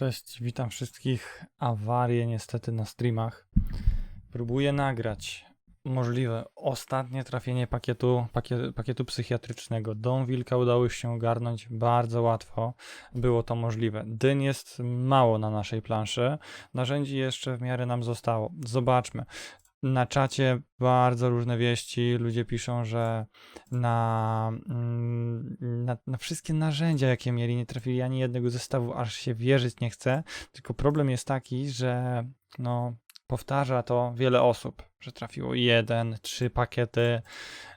Cześć, witam wszystkich. Awarie niestety na streamach. Próbuję nagrać możliwe ostatnie trafienie pakietu, pakietu, psychiatrycznego. Dom Wilka udało się ogarnąć bardzo łatwo. Było to możliwe. Dyn jest mało na naszej planszy. Narzędzi jeszcze w miarę nam zostało. Zobaczmy. Na czacie bardzo różne wieści. Ludzie piszą, że na, mm, na, na wszystkie narzędzia, jakie mieli, nie trafili ani jednego zestawu, aż się wierzyć nie chce. Tylko problem jest taki, że no, powtarza to wiele osób, że trafiło jeden, trzy pakiety,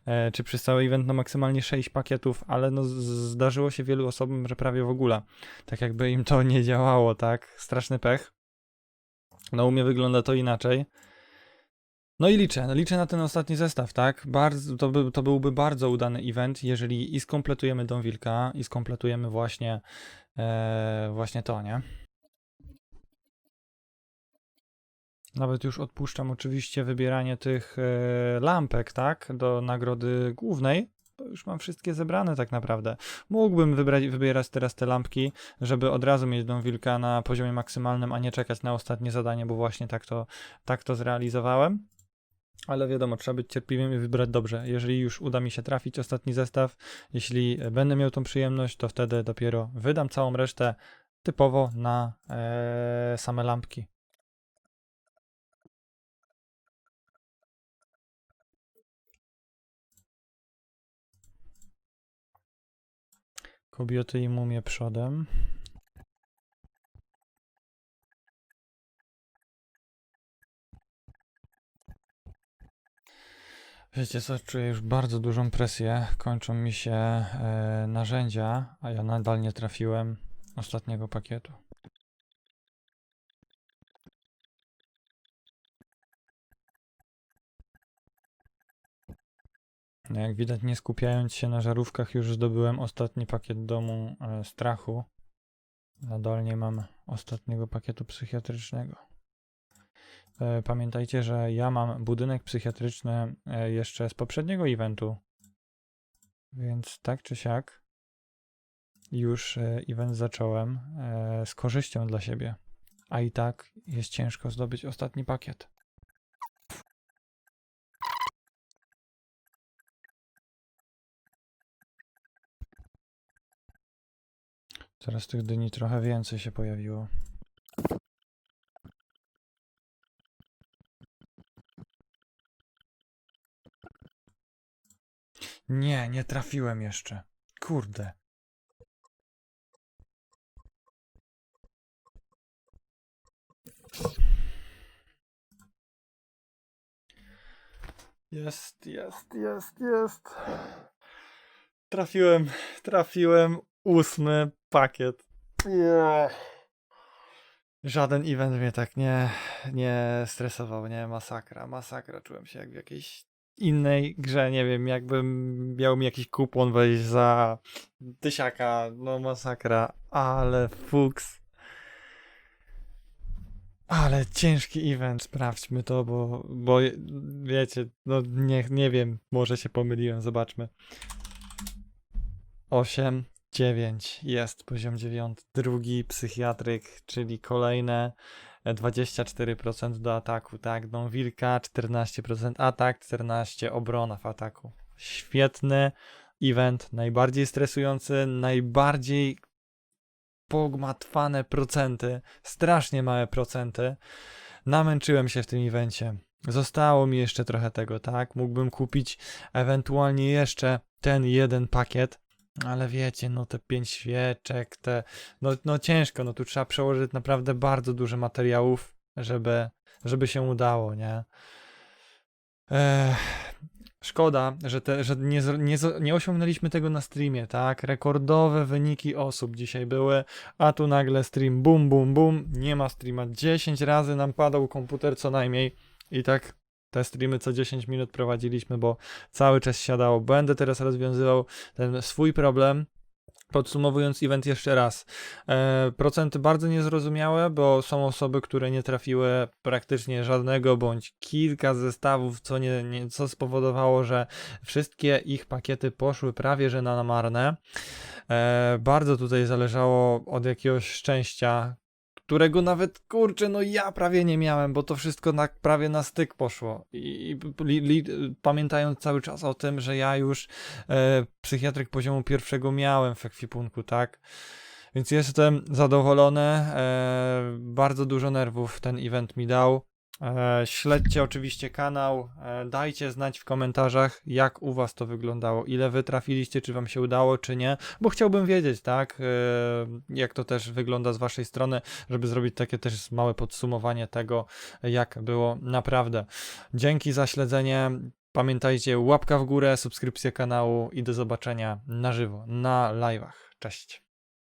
e, czy przez cały event no maksymalnie sześć pakietów, ale no zdarzyło się wielu osobom, że prawie w ogóle. Tak jakby im to nie działało, tak? Straszny pech. No u mnie wygląda to inaczej. No i liczę, liczę na ten ostatni zestaw, tak? Bardzo, to, by, to byłby bardzo udany event, jeżeli i skompletujemy Dom Wilka, i skompletujemy właśnie, e, właśnie to, nie? Nawet już odpuszczam oczywiście wybieranie tych e, lampek, tak? Do nagrody głównej. Bo już mam wszystkie zebrane tak naprawdę. Mógłbym wybrać, wybierać teraz te lampki, żeby od razu mieć Dom Wilka na poziomie maksymalnym, a nie czekać na ostatnie zadanie, bo właśnie tak to, tak to zrealizowałem. Ale wiadomo, trzeba być cierpliwym i wybrać dobrze. Jeżeli już uda mi się trafić ostatni zestaw, jeśli będę miał tą przyjemność, to wtedy dopiero wydam całą resztę typowo na e, same lampki. Kobiety i mumie przodem. Wiecie co, czuję już bardzo dużą presję. Kończą mi się e, narzędzia, a ja nadal nie trafiłem ostatniego pakietu. No Jak widać, nie skupiając się na żarówkach, już zdobyłem ostatni pakiet domu e, strachu. Nadal nie mam ostatniego pakietu psychiatrycznego. E, Pamiętajcie, że ja mam budynek psychiatryczny e, jeszcze z poprzedniego eventu. Więc tak czy siak już e, event zacząłem z korzyścią dla siebie. A i tak jest ciężko zdobyć ostatni pakiet. Teraz tych dyni trochę więcej się pojawiło. Nie, nie trafiłem jeszcze. Kurde. Jest, jest, jest, jest. Trafiłem, trafiłem ósmy pakiet. Nie. Żaden event mnie tak nie, nie stresował, nie? Masakra, masakra. Czułem się jak w jakiejś innej grze, nie wiem, jakbym miał mi jakiś kupon wejść za tysiaka, no masakra, ale fuks. Ale ciężki event, sprawdźmy to, bo, bo wiecie, no nie, nie wiem, może się pomyliłem, zobaczmy. 8, 9, jest poziom 9, drugi psychiatryk, czyli kolejne 24% do ataku, tak, Dom Wilka 14% atak, 14 obrona w ataku. Świetny event, najbardziej stresujący, najbardziej pogmatwane procenty, strasznie małe procenty. Namęczyłem się w tym evencie. Zostało mi jeszcze trochę tego, tak? Mógłbym kupić ewentualnie jeszcze ten jeden pakiet, ale wiecie, no te pięć świeczek, te. No, no ciężko, no tu trzeba przełożyć naprawdę bardzo dużo materiałów, żeby, żeby się udało, nie? Ech, szkoda, że, te, że nie, nie, nie osiągnęliśmy tego na streamie, tak? Rekordowe wyniki osób dzisiaj były, a tu nagle stream bum, bum, bum, nie ma streama. 10 razy nam padał komputer co najmniej i tak te streamy co 10 minut prowadziliśmy, bo cały czas siadało. Będę teraz rozwiązywał ten swój problem. Podsumowując event jeszcze raz, e, procenty bardzo niezrozumiałe, bo są osoby, które nie trafiły praktycznie żadnego bądź kilka zestawów, co, nie, nie, co spowodowało, że wszystkie ich pakiety poszły prawie że na marne. E, bardzo tutaj zależało od jakiegoś szczęścia, którego nawet, kurczę, no ja prawie nie miałem, bo to wszystko na, prawie na styk poszło. I, i li, li, pamiętając cały czas o tym, że ja już e, psychiatryk poziomu pierwszego miałem w ekwipunku, tak? Więc jestem zadowolony. E, bardzo dużo nerwów ten event mi dał. E, śledźcie oczywiście kanał. E, dajcie znać w komentarzach, jak u Was to wyglądało. Ile Wy trafiliście, czy Wam się udało, czy nie. Bo chciałbym wiedzieć, tak? E, jak to też wygląda z Waszej strony, żeby zrobić takie też małe podsumowanie tego, jak było naprawdę. Dzięki za śledzenie. Pamiętajcie, łapka w górę, subskrypcja kanału i do zobaczenia na żywo, na live'ach. Cześć.